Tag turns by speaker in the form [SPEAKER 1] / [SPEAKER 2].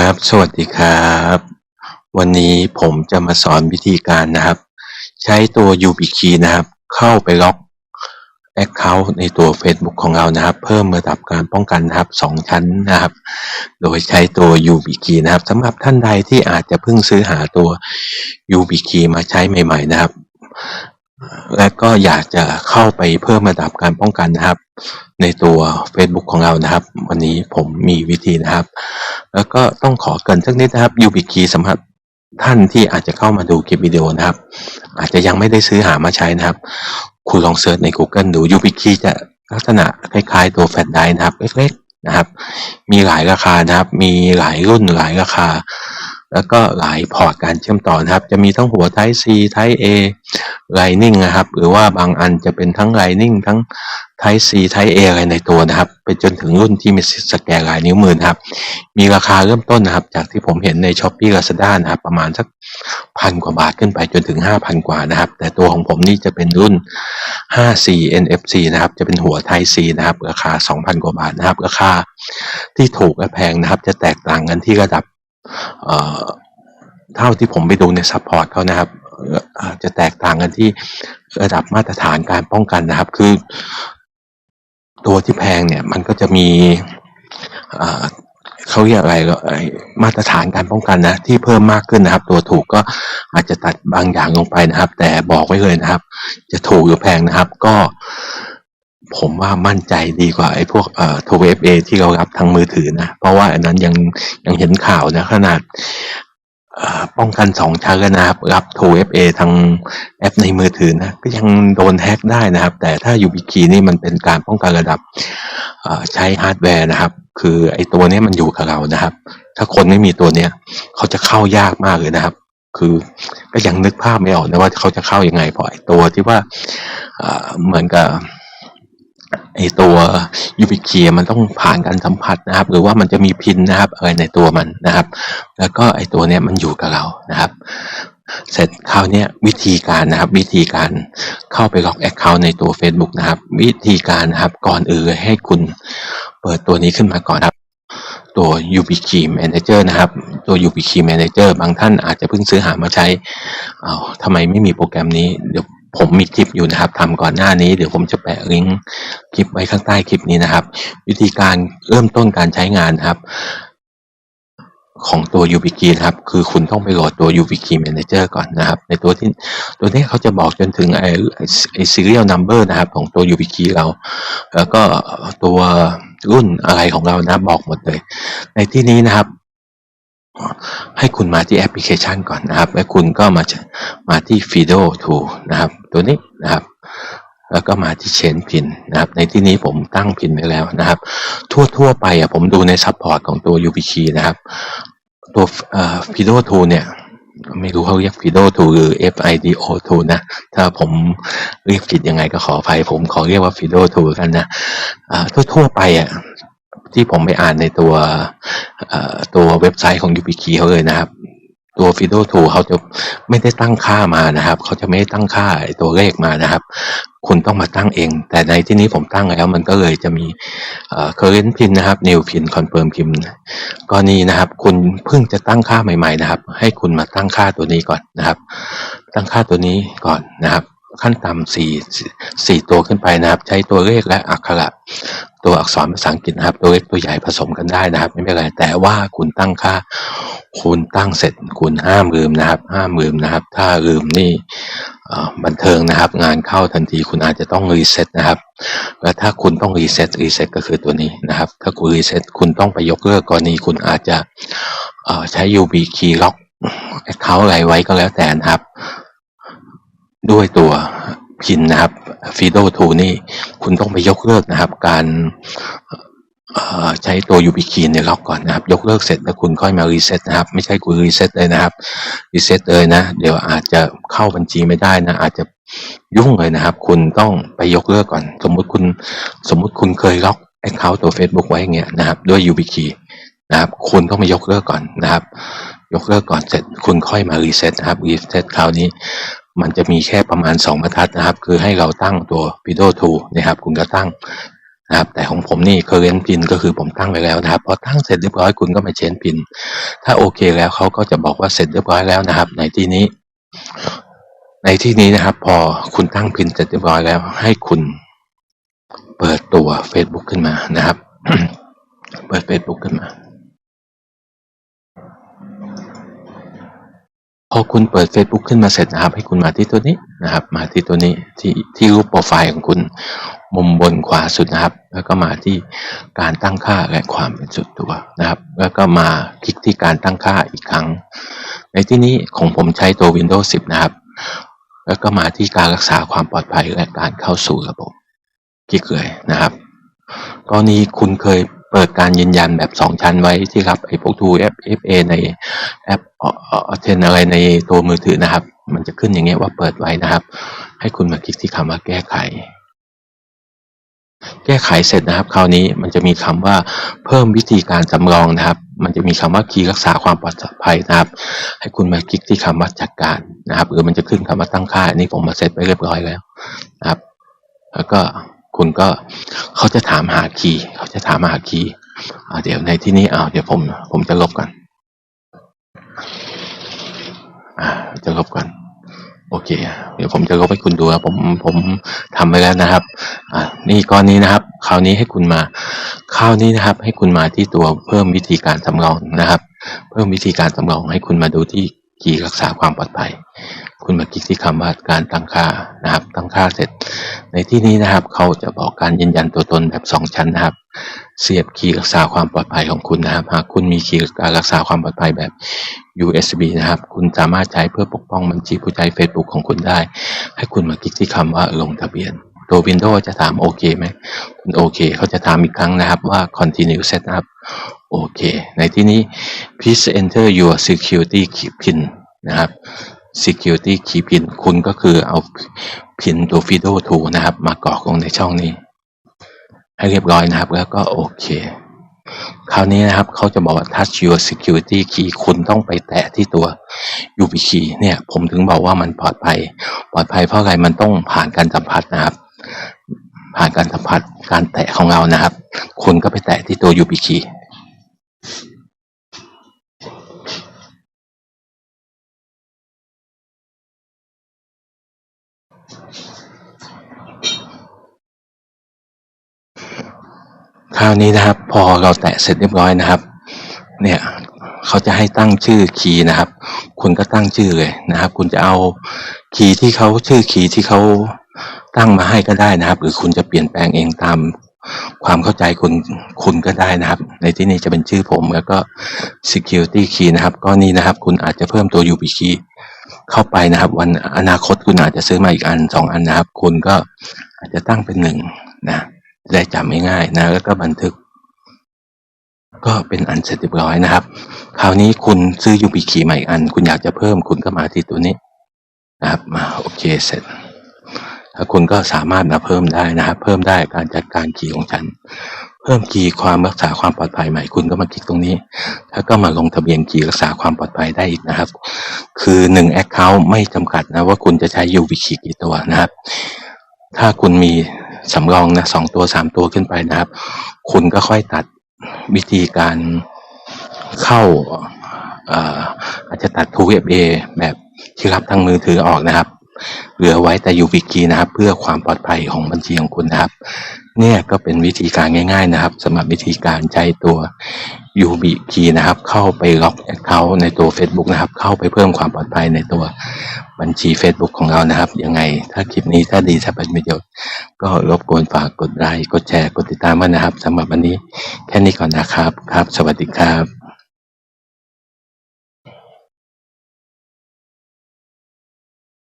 [SPEAKER 1] ครับ สวัสดีครับ วันนี้ผมจะมาสอนวิธีการนะครับ ใช้ตัว u b i key นะครับ เข้าไปล็อก Account ในตัว Facebook ของเรานะครับ เพิ่มระดับการป้องกันนะครับสองชั้นนะครับ โดยใช้ตัว u b i key นะครับสำหรับท่านใดที่อาจจะเพิ่งซื้อหาตัว u b i key มาใช้ใหม่ ๆ นะครับ และก็อยากจะเข้าไปเพิ่มระดับการป้องกันนะครับ ในตัว Facebook ของเรานะครับ วันนี้ผมมีวิธีนะครับ แล้วก็ต้องขอเกินสักนิดนะครับ YubiKey สำหรับท่านที่อาจจะเข้ามาดูคลิปวิดีโอนะครับ อาจจะยังไม่ได้ซื้อหามาใช้นะครับ คุณลองเซิร์ชใน Google ดู YubiKey จะลักษณะคล้ายๆ ตัวแฟลชไดร์นะครับเล็กๆนะครับ มีหลายราคานะครับ มีหลายรุ่นหลายราคา แล้วก็หลายพอร์ตการเชื่อมต่อนะครับ จะมีทั้งหัว Type C Type A Lightning นะครับ หรือว่าบางอันจะเป็นทั้ง Lightning ทั้ง Type C Type A อะไรในตัวนะครับ ไปจนถึงรุ่นที่มีสแกนลายนิ้วมือนะครับ มีราคาเริ่มต้นนะครับ จากที่ผมเห็นใน s h อ p e e Lazada นะครับ ประมาณสักพันกว่าบาทขึ้นไปจนถึง 5,000 กว่านะครับ แต่ตัวของผมนี่จะเป็นรุ่น 5C NFC นะครับ จะเป็นหัว Type C นะครับ ราคา 2,000 กว่าบาทนะครับ ราคาที่ถูกและแพงนะครับ จะแตกต่างกันที่ระดับ เท่าที่ผมไปดูในซัพพอร์ตเขานะครับอาจจะแตกต่างกันที่ระดับมาตรฐานการป้องกันนะครับ คือ ตัวที่แพงเนี่ยมันก็จะมีเขาเรียกอะไรมาตรฐานการป้องกันนะ ที่เพิ่มมากขึ้นนะครับ ตัวถูกก็อาจจะตัดบางอย่างลงไปนะครับ แต่บอกไว้เลยนะครับ จะถูกหรือแพงนะครับ ก็ ผมว่ามั่นใจดีกว่าไอ้พวกเอ่อ t เ f a ที่เรารับทางมือถือนะ เพราะว่าอันนั้นยังยังเห็นข่าวนะขนาดป้องกันสองชั้นล้วนะครับรับ 2FA ทางแอปในมือถือนะก็ยังโดนแฮ็กได้นะครับ แต่ถ้า YubiKey นี่มันเป็นการป้องกันระดับใช้ฮาร์ดแวร์นะครับ คือไอ้ตัวนี้มันอยู่กับเรานะครับ ถ้าคนไม่มีตัวเนี้ยเขาจะเข้ายากมากเลยนะครับ คือก็ยังนึกภาพไม่ออกนะว่าเขาจะเข้ายังไงเพราะไอ้ตัวที่ว่าเหมือนกับ ไอตัวยูบิเคียมันต้องผ่านการสัมผัสนะครับ หรือว่ามันจะมีพินนะครับอะไรในตัวมันนะครับ แล้วก็ไอตัวเนี้ยมันอยู่กับเรานะครับ เสร็จคราวนี้วิธีการนะครับ วิธีการเข้าไปล็อกแอคเคาท์ในตัว Facebook นะครับ วิธีการนะครับก่อนอื่นให้คุณเปิดตัวนี้ขึ้นมาก่อนครับ ตัว YubiKey Manager นะครับ ตัว YubiKey Manager บางท่านอาจจะเพิ่งซื้อหามาใช้เอาทำไมไม่มีโปรแกรมนี้เดี๋ยว ผมมีคลิปอยู่นะครับทำก่อนหน้านี้เดี๋ยวผมจะแปะลิงก์คลิปไว้ข้างใต้คลิปนี้นะครับ วิธีการเริ่มต้นการใช้งานครับ ของตัว YubiKey นะครับ คือคุณต้องไปโหลดตัว YubiKey Manager ก่อนนะครับ ในตัวที่ตัวนี้เขาจะบอกจนถึงไอ้ไอ้ serial number นะครับ ของตัว YubiKey เรา แล้วก็ตัวรุ่นอะไรของเรานะบอกหมดเลย ในที่นี้นะครับ ให้คุณมาที่แอปพลิเคชันก่อนนะครับ แล้วคุณก็มามาที่ Fido Tool นะครับ ตัวนี้นะครับ แล้วก็มาที่ Change Pin นะครับ ในที่นี้ผมตั้งพินไปแล้วนะครับ ทั่วทั่วไปอะผมดูในซัพพอร์ตของตัว YubiKey นะครับ ตัว Fido Tool เนี่ย ไม่รู้เขาเรียก Fido Tool หรือ FIDO Tool นะ ถ้าผมเรียกผิดยังไงก็ขออภัยผมขอเรียกว่า Fido Tool กันนะทั่วทั่วไปอะ ที่ผมไปอ่านในตัวตัวเว็บไซต์ของ YubiKey เขาเลยนะครับ ตัว Fido 2เขาจะไม่ได้ตั้งค่ามานะครับ เขาจะไม่ได้ตั้งค่าตัวเลขมานะครับ คุณต้องมาตั้งเอง แต่ในที่นี้ผมตั้งแล้วมันก็เลยจะมี current pin นนะครับ new pin confirm pin กรณีนะครับ คุณเพิ่งจะตั้งค่าใหม่ ๆ นะครับ ให้คุณมาตั้งค่าตัวนี้ก่อนนะครับ ตั้งค่าตัวนี้ก่อนนะครับ ขั้นต่ำสี่สี่ตัวขึ้นไปนะครับ ใช้ตัวเลขและอักขระตัวอักษรภาษาอังกฤษนะครับ ตัวเล็กตัวใหญ่ผสมกันได้นะครับ ไม่เป็นไรแต่ว่าคุณตั้งค่า คุณตั้งเสร็จ คุณห้ามลืมนะครับ ห้ามลืมนะครับ ถ้าลืมนี่บันเทิงนะครับ งานเข้าทันทีคุณอาจจะต้องรีเซ็ตนะครับและถ้าคุณต้องรีเซ็ตรีเซ็ตก็คือตัวนี้นะครับ ถ้าคุณรีเซ็ตคุณต้องไปยกเลิกกรณีคุณอาจจะใช้ UB key lock account อะไรไว้ก็แล้วแต่นะครับ ด้วยตัวพินนะครับฟีโดทูนี่คุณต้องไปยกเลิกนะครับ การใช้ตัว YubiKey ในล็อกก่อนนะครับ ยกเลิกเสร็จแล้วคุณค่อยมารีเซ็ตนะครับ ไม่ใช่คุณรีเซ็ตเลยนะครับรีเซ็ตเลยนะ เดี๋ยวอาจจะเข้าบัญชีไม่ได้นะ อาจจะยุ่งเลยนะครับ คุณต้องไปยกเลิกก่อน สมมุติคุณสมมุติคุณเคยล็อกแอคเคาท์ตัว Facebook ไว้อย่างเงี้ยนะครับ ด้วย YubiKey นะครับคุณต้องมายกเลิกก่อนนะครับ ยกเลิกก่อนเสร็จคุณค่อยมารีเซ็ตนะครับรีเซ็ตคราวนี้ มันจะมีแค่ประมาณ 2 บรรทัดนะครับ คือให้เราตั้งตัว Video 2นะครับ คุณก็ตั้งนะครับ แต่ของผมนี่ current pin ก็คือผมตั้งไว้แล้วนะครับ พอตั้งเสร็จเรียบร้อยคุณก็มา change pin ถ้าโอเคแล้วเขาก็จะบอกว่าเสร็จเรียบร้อยแล้วนะครับ ในที่นี้ ในที่นี้นะครับ พอคุณตั้งพินเสร็จเรียบร้อยแล้ว ให้คุณเปิดตัว Facebook ขึ้นมานะครับ เปิด Facebook ขึ้นมา อคุณเปิด Facebook ขึ้นมาเสร็จนะครับ ให้คุณมาที่ตัวนี้นะครับ มาที่ตัวนี้ที่ที่รูปโปรไฟล์ของคุณมุมบนขวาสุดนะครับ แล้วก็มาที่การตั้งค่าและความเป็นส่วนตัวนะครับ แล้วก็มาคลิกที่การตั้งค่าอีกครั้ง ในที่นี้ของผมใช้ตัว Windows 10 นะครับ แล้วก็มาที่การรักษาความปลอดภัยและการเข้าสู่ระบบคลิกเลยนะครับกรณีคุณเคย เปิดการยืนยันแบบ 2 ชั้นไว้ที่รับไอ้พวก2 FA ในแอปเทนอะไรในตัวมือถือนะครับ มันจะขึ้นอย่างเงี้ยว่าเปิดไว้นะครับ ให้คุณมาคลิกที่คำว่าแก้ไข แก้ไขเสร็จนะครับ คราวนี้มันจะมีคำว่าเพิ่มวิธีการสำรองนะครับ มันจะมีคำว่าคีย์รักษาความปลอดภัยนะครับ ให้คุณมาคลิกที่คำว่าจัดการนะครับหรือมันจะขึ้นคำว่าตั้งค่าอันนี้ผมมาเซตไปเรียบร้อยแล้วนะครับ แล้วก็ คุณก็เขาจะถามหาคีย์เขาจะถามหาคีย์เดี๋ยวในที่นี้เอาเดี๋ยวผม ผมจะลบก่อนอจะลบก่อนโอเค เดี๋ยวผมจะลบให้คุณดูผมผมทำไปแล้วนะครับ อ่านี่ก้อนนี้นะครับ คราวนี้ให้คุณมาคราวนี้นะครับ ให้คุณมาที่ตัวเพิ่มวิธีการสำรองนะครับ เพิ่มวิธีการสำรองให้คุณมาดูที่คีรักษาความปลอดภัย คุณมาคลิกที่คำว่าการตั้งค่านะครับ ตั้งค่าเสร็จ ในที่นี้นะครับ เขาจะบอกการยืนยันตัวตนแบบ 2 ชั้นนะครับ เสียบคีย์รักษาความปลอดภัยของคุณนะครับ หากคุณมีคีย์การรักษาความปลอดภัยแบบ USB นะครับ คุณสามารถใช้เพื่อปกป้องบัญชีผู้ใช้ Facebook ของคุณได้ ให้คุณมาคลิกที่คำว่าลงทะเบียนตัว Windows จะถามโอเคไหมคุณโอเคเขาจะถามอีกครั้งนะครับว่า continue setup โอเค ในที่นี้ please enter your security pin นะครับ security key pin คุณก็คือเอาพินตัว FIDO 2นะครับ มากรอกลงในช่องนี้ ให้เรียบร้อยนะครับ แล้วก็โอเค คราวนี้นะครับเขาจะบอกว่า touch your security key คุณต้องไปแตะที่ตัว YubiKey เนี่ย ผมถึงบอกว่ามันปลอดภัย ปลอดภัยเพราะอะไรมันต้องผ่านการสัมผัสนะครับ ผ่านการสัมผัสการแตะของเรานะครับ คุณก็ไปแตะที่ตัว YubiKey คราวนี้นะครับ พอเราแตะเสร็จเรียบร้อยนะครับ เนี่ยเขาจะให้ตั้งชื่อคีย์นะครับ คุณก็ตั้งชื่อเลยนะครับ คุณจะเอาคีย์ที่เขาชื่อคีย์ที่เขาตั้งมาให้ก็ได้นะครับ หรือคุณจะเปลี่ยนแปลงเองตามความเข้าใจคุณคุณก็ได้นะครับ ในที่นี้จะเป็นชื่อผมแล้วก็ security key นะครับ ก็นี่นะครับ คุณอาจจะเพิ่มตัว UB key เข้าไปนะครับ วันอนาคตคุณอาจจะซื้อมาอีกอันสองอันนะครับ คุณก็อาจจะตั้งเป็นหนึ่งนะ จะได้จำง่ายๆนะ แล้วก็บันทึก ก็เป็นอันเสร็จเรียบร้อยนะครับ คราวนี้คุณซื้อ UB key มาอีกอัน คุณอยากจะเพิ่มคุณก็มาที่ตัวนี้นะครับมาโอเคเสร็จแล้วคุณก็สามารถมาเพิ่มได้นะครับ เพิ่มได้การจัดการคีย์ของฉัน เพิ่มคีย์ความรักษาความปลอดภัยใหม่ คุณก็มาคลิกตรงนี้ แล้วก็มาลงทะเบียนคีย์รักษาความปลอดภัยได้อีกนะครับ คือหนึ่งแอคเคาท์ไม่จำกัดนะว่าคุณจะใช้ UV คีย์กี่ตัวนะครับ ถ้าคุณมี สำรองนะสองตัวสามตัวขึ้นไปนะครับ คุณก็ค่อยตัดวิธีการเข้าเอ่ออาจจะตัด 2FA แบบที่รับทางมือถือออกนะครับ เหลือไว้แต่ UV key นะครับ เพื่อความปลอดภัยของบัญชีของคุณนะครับ เนี่ยก็เป็นวิธีการง่าย ๆนะครับสำหรับวิธีการใช้ตัว UV key นะครับ เข้าไปล็อก account ในตัว Facebook นะครับ เข้าไปเพิ่มความปลอดภัยในตัวบัญชี Facebook ของเรานะครับ ยังไง ถ้าคลิปนี้ถ้าดีถ้าเป็นประโยชน์ ก็รบกวนฝากกดไลค์กดแชร์กดติดตามมานะครับสำหรับวันนี้แค่นี้ก่อนนะครับครับ สวัสดีครับ